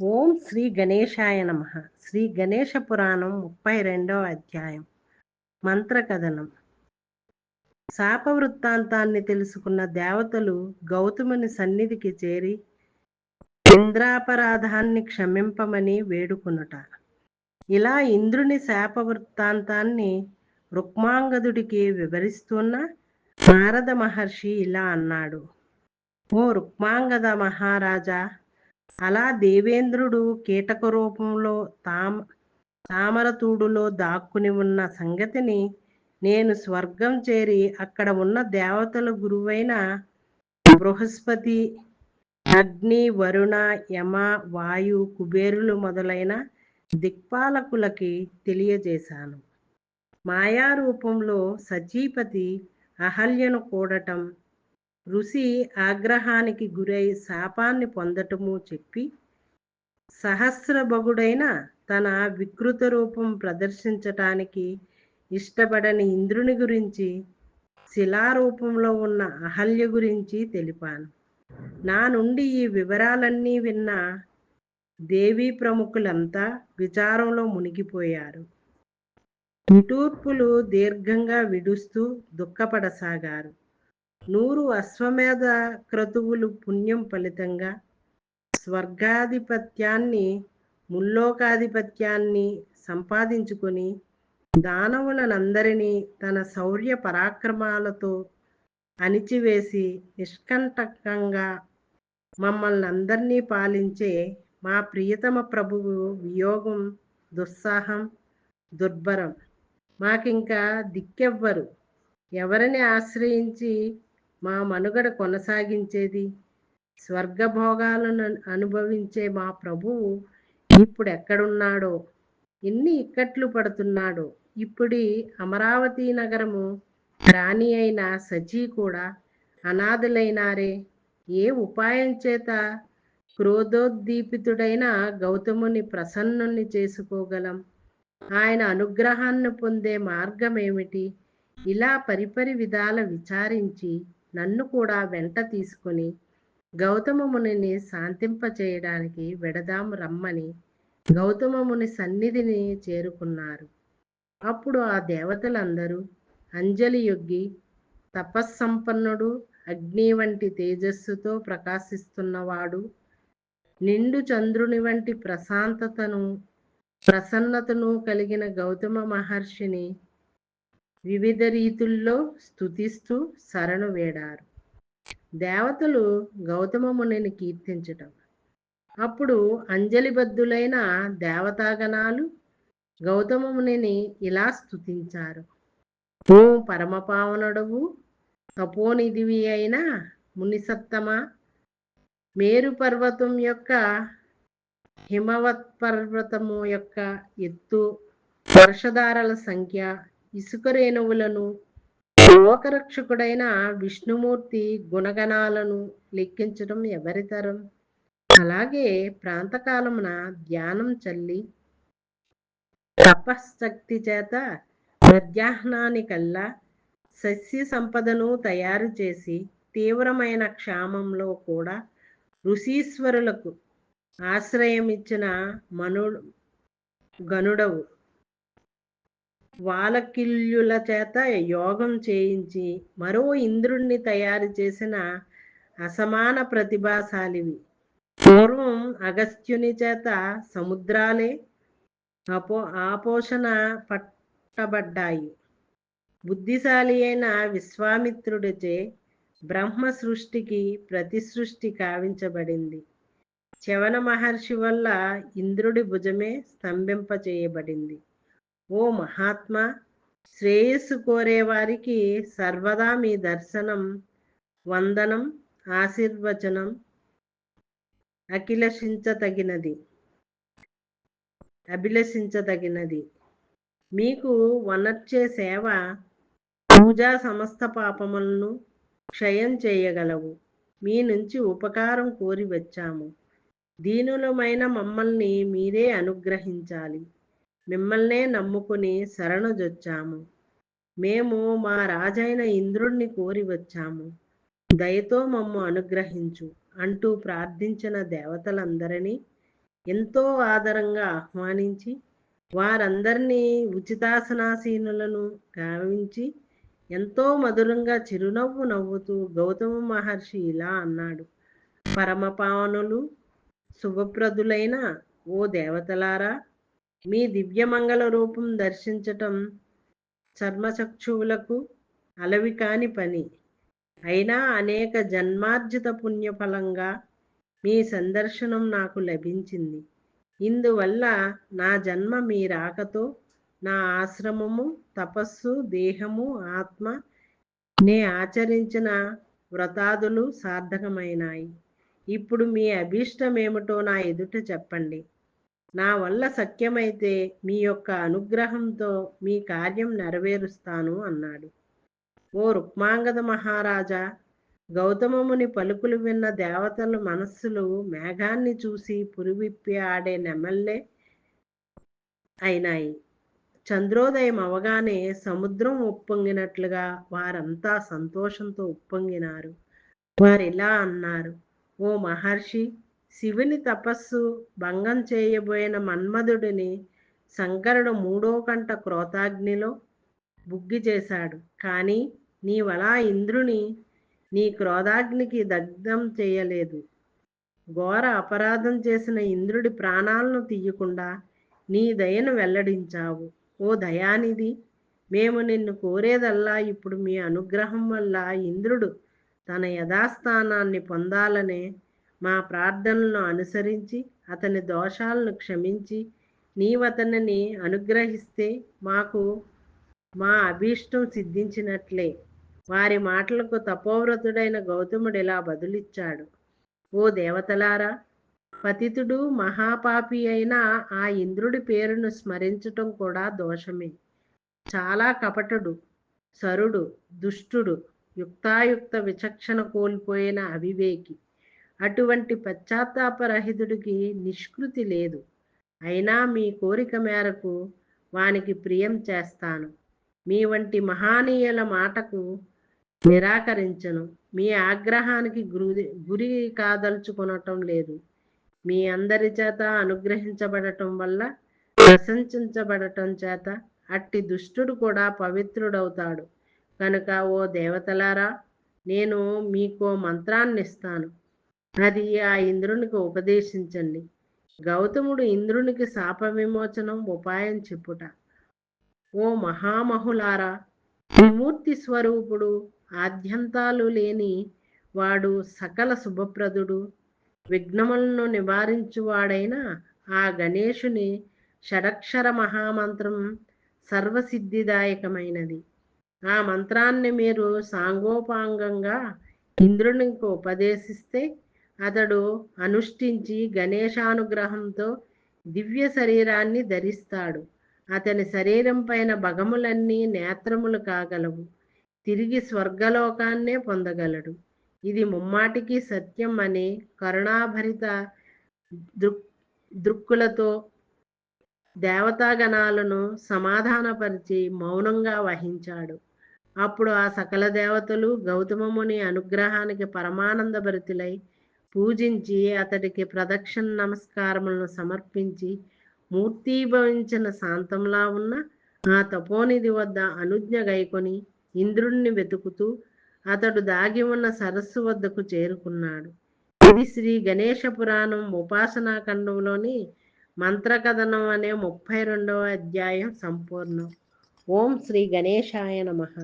ఓం శ్రీ గణేశాయ నమ. శ్రీ గణేశ పురాణం ముప్పై రెండవ అధ్యాయం. మంత్రకథనం. శాప వృత్తాంతాన్ని తెలుసుకున్న దేవతలు గౌతముని సన్నిధికి చేరి ఇంద్రాపరాధాన్ని క్షమింపమని వేడుకొనుట. ఇలా ఇంద్రుని శాప వృత్తాంతాన్ని రుక్మాంగదుడికి వివరిస్తున్న నారద మహర్షి ఇలా అన్నాడు. ఓ రుక్మాంగద మహారాజా అలా దేవేంద్రుడు కీటక రూపంలో తామ తామరతూడులో దాక్కుని ఉన్న సంగతిని నేను స్వర్గం చేరి అక్కడ ఉన్న దేవతల గురువైన బృహస్పతి అగ్ని వరుణ యమ వాయు కుబేరులు మొదలైన దిక్పాలకులకి తెలియజేశాను. మాయారూపంలో సచీపతి అహల్యను కూడటం ఋషి ఆగ్రహానికి గురై శాపాన్ని పొందటము చెప్పి సహస్రభగుడైన తన వికృత రూపం ప్రదర్శించటానికి ఇష్టపడని ఇంద్రుని గురించి శిలారూపంలో ఉన్న అహల్య గురించి తెలిపాను. నా నుండి ఈ వివరాలన్నీ విన్న దేవీ ప్రముఖులంతా విచారంలో మునిగిపోయారు. నిటూర్పులు దీర్ఘంగా విడుస్తూ దుఃఖపడసాగారు. నూరు అశ్వమేధ క్రతువులు పుణ్యం ఫలితంగా స్వర్గాధిపత్యాన్ని ముల్లోకాధిపత్యాన్ని సంపాదించుకొని దానవులనందరినీ తన శౌర్య పరాక్రమాలతో అణిచివేసి నిష్కంటకంగా మమ్మల్ని అందరినీ పాలించే మా ప్రియతమ ప్రభువు వియోగం దుస్సాహం దుర్భరం. మాకింకా దిక్కెవ్వరు. ఎవరిని ఆశ్రయించి మా మనుగడ కొనసాగించేది. స్వర్గభోగాలను అనుభవించే మా ప్రభువు ఇప్పుడు ఎక్కడున్నాడో ఎన్ని ఇక్కట్లు పడుతున్నాడో? ఇప్పుడి అమరావతి నగరము రాణి అయిన సచీ కూడా అనాథులైనారే. ఏ ఉపాయం చేత క్రోధోద్దీపితుడైన గౌతముని ప్రసన్నుని చేసుకోగలం? ఆయన అనుగ్రహాన్ని పొందే మార్గం ఏమిటి ఇలా పరిపరి విధాల విచారించి నన్ను కూడా వెంట తీసుకుని గౌతమ మునిని శాంతింపచేయడానికి విడదాం రమ్మని గౌతమముని సన్నిధిని చేరుకున్నారు. అప్పుడు ఆ దేవతలందరూ అంజలి యొగ్గి తపస్సంపన్నుడు అగ్ని వంటి తేజస్సుతో ప్రకాశిస్తున్నవాడు నిండు చంద్రుని వంటి ప్రశాంతతను ప్రసన్నతను కలిగిన గౌతమ మహర్షిని వివిధ రీతుల్లో స్తుతిస్తూ శరణు వేడారు. దేవతలు గౌతమ మునిని కీర్తించటం. అప్పుడు అంజలిబద్ధులైన దేవతాగణాలు గౌతమ మునిని ఇలా స్తుతించారు. ఓ పరమపావనుడవు తపోనిధివి అయిన మునిసత్తమ మేరు పర్వతం యొక్క హిమవత్ పర్వతము యొక్క ఎత్తు వర్షధారల సంఖ్య ఇసుక రేణువులను లోకరక్షకుడైన విష్ణుమూర్తి గుణగణాలను లెక్కించడం ఎవరితరం అలాగే ప్రాంతకాలమున ధ్యానం చల్లి తపశక్తి చేత మధ్యాహ్నానికల్లా సస్య సంపదను తయారు చేసి తీవ్రమైన క్షామంలో కూడా ఋషీశ్వరులకు ఆశ్రయమిచ్చిన మను గనుడవు. వాలకిల్యుల చేత యోగం చేయించి మరో ఇంద్రుణ్ణి తయారు చేసిన అసమాన ప్రతిభాశాలివి. పూర్వం అగస్త్యుని చేత సముద్రాలే అపో ఆపోషణ పట్టబడ్డాయి. బుద్ధిశాలి అయిన విశ్వామిత్రుడిచే బ్రహ్మ సృష్టికి ప్రతి సృష్టి కావించబడింది. చవన మహర్షి వల్ల ఇంద్రుడి భుజమే స్తంభింపచేయబడింది. ఓ మహాత్మా శ్రేయస్సు కోరేవారికి సర్వదా మీ దర్శనం వందనం ఆశీర్వచనం అఖిలషించతగినది అభిలషించదగినది మీకు వనర్చే సేవ పూజా సమస్త పాపములను క్షయం చేయగలవు. మీ నుంచి ఉపకారం కోరి వచ్చాము దీనులమైన మమ్మల్ని మీరే అనుగ్రహించాలి. మిమ్మల్నే నమ్ముకుని శరణుజొచ్చాము. మేము మా రాజైన ఇంద్రుణ్ణి కోరి వచ్చాము. దయతో మమ్ము అనుగ్రహించు అంటూ ప్రార్థించిన దేవతలందరినీ ఎంతో ఆదరంగా ఆహ్వానించి వారందరినీ ఉచితాసనాసీనులను గావించి ఎంతో మధురంగా చిరునవ్వు నవ్వుతూ గౌతమ మహర్షి ఇలా అన్నాడు. పరమపావనులు శుభప్రదులైన ఓ దేవతలారా మీ దివ్యమంగళ రూపం దర్శించటం చర్మచక్షువులకు అలవి కాని పని. అయినా అనేక జన్మార్జిత పుణ్యఫలంగా మీ సందర్శనం నాకు లభించింది. ఇందువల్ల నా జన్మ మీ రాకతో నా ఆశ్రమము తపస్సు దేహము ఆత్మ నే ఆచరించిన వ్రతాదులు సార్థకమైనాయి. ఇప్పుడు మీ అభీష్టమేమిటో నా ఎదుట చెప్పండి. నా వల్ల సత్యమైతే మీ యొక్క అనుగ్రహంతో మీ కార్యం నెరవేరుస్తాను అన్నాడు. ఓ రుక్మాంగద మహారాజా గౌతమముని పలుకులు విన్న దేవతల మనస్సులు మేఘాన్ని చూసి పురివిప్పి ఆడే నెమల్లే అయినాయి. చంద్రోదయం అవగానే సముద్రం ఉప్పొంగినట్లుగా వారంతా సంతోషంతో ఉప్పొంగినారు. వారిలా అన్నారు ఓ మహర్షి శివుని తపస్సు భంగం చేయబోయిన మన్మధుడిని శంకరుడు మూడో కంట క్రోతాగ్నిలో బుగ్గి చేశాడు. కానీ నీవలా ఇంద్రుని నీ క్రోధాగ్నికి దగ్ధం చేయలేదు. ఘోర అపరాధం చేసిన ఇంద్రుడి ప్రాణాలను తీయకుండా నీ దయను వెల్లడించావు. ఓ దయానిధి మేము నిన్ను కోరేదల్లా ఇప్పుడు మీ అనుగ్రహం వల్ల ఇంద్రుడు తన యథాస్థానాన్ని పొందాలనే మా ప్రార్థనలను అనుసరించి అతని దోషాలను క్షమించి నీవతనిని అనుగ్రహిస్తే మాకు మా అభీష్టం సిద్ధించినట్లే. వారి మాటలకు తపోవ్రతుడైన గౌతముడు ఇలా బదులిచ్చాడు. ఓ దేవతలారా పతితుడు మహాపాపి అయిన ఆ ఇంద్రుడి పేరును స్మరించటం కూడా దోషమే. చాలా కపటుడు సరుడు దుష్టుడు యుక్తాయుక్త విచక్షణ కోల్పోయిన అవివేకి. అటువంటి పశ్చాత్తాపరహితుడికి నిష్కృతి లేదు. అయినా మీ కోరిక మేరకు వానికి ప్రియం చేస్తాను. మీ వంటి మహానీయుల మాటకు నిరాకరించను. మీ ఆగ్రహానికి గురి గురి కాదలుచుకొనటం లేదు. మీ అందరి చేత అనుగ్రహించబడటం వల్ల ప్రశంసించబడటం చేత అట్టి దుష్టుడు కూడా పవిత్రుడవుతాడు. కనుక ఓ దేవతలారా నేను మీకో మంత్రాన్ని ఇస్తాను అది ఆ ఇంద్రునికి ఉపదేశించండి. గౌతముడు ఇంద్రునికి శాప విమోచనం ఉపాయం చెప్పుట. ఓ మహామహులారా విమూర్తి స్వరూపుడు ఆద్యంతాలు లేని వాడు సకల శుభప్రదుడు. విఘ్నములను నివారించువాడైన ఆ గణేశుని షడక్షర మహామంత్రం సర్వసిద్ధిదాయకమైనది. ఆ మంత్రాన్ని మీరు సాంగోపాంగంగా ఇంద్రునికి ఉపదేశిస్తే అతడు అనుష్ఠించి గణేశానుగ్రహంతో దివ్య శరీరాన్ని ధరిస్తాడు. అతని శరీరం పైన భగములన్నీ నేత్రములు కాగలవు. తిరిగి స్వర్గలోకాన్నే పొందగలడు. ఇది ముమ్మాటికి సత్యం అని కరుణాభరిత దృక్ దృక్కులతో దేవతాగణాలను సమాధానపరిచి మౌనంగా వహించాడు. అప్పుడు ఆ సకల దేవతలు గౌతమముని అనుగ్రహానికి పరమానందభరితులై పూజించి అతడికి ప్రదక్షిణ నమస్కారములను సమర్పించి మూర్తీభవించిన శాంతంలా ఉన్న ఆ తపోనిధి వద్ద అనుజ్ఞ గైకొని ఇంద్రుణ్ణి వెతుకుతూ అతడు దాగి ఉన్న సరస్సు వద్దకు చేరుకున్నాడు. ఇది శ్రీ గణేష పురాణం ఉపాసనా ఖండంలోని మంత్రకథనం అనే ముప్పై రెండవ అధ్యాయం సంపూర్ణం. ఓం శ్రీ గణేశాయ నమః.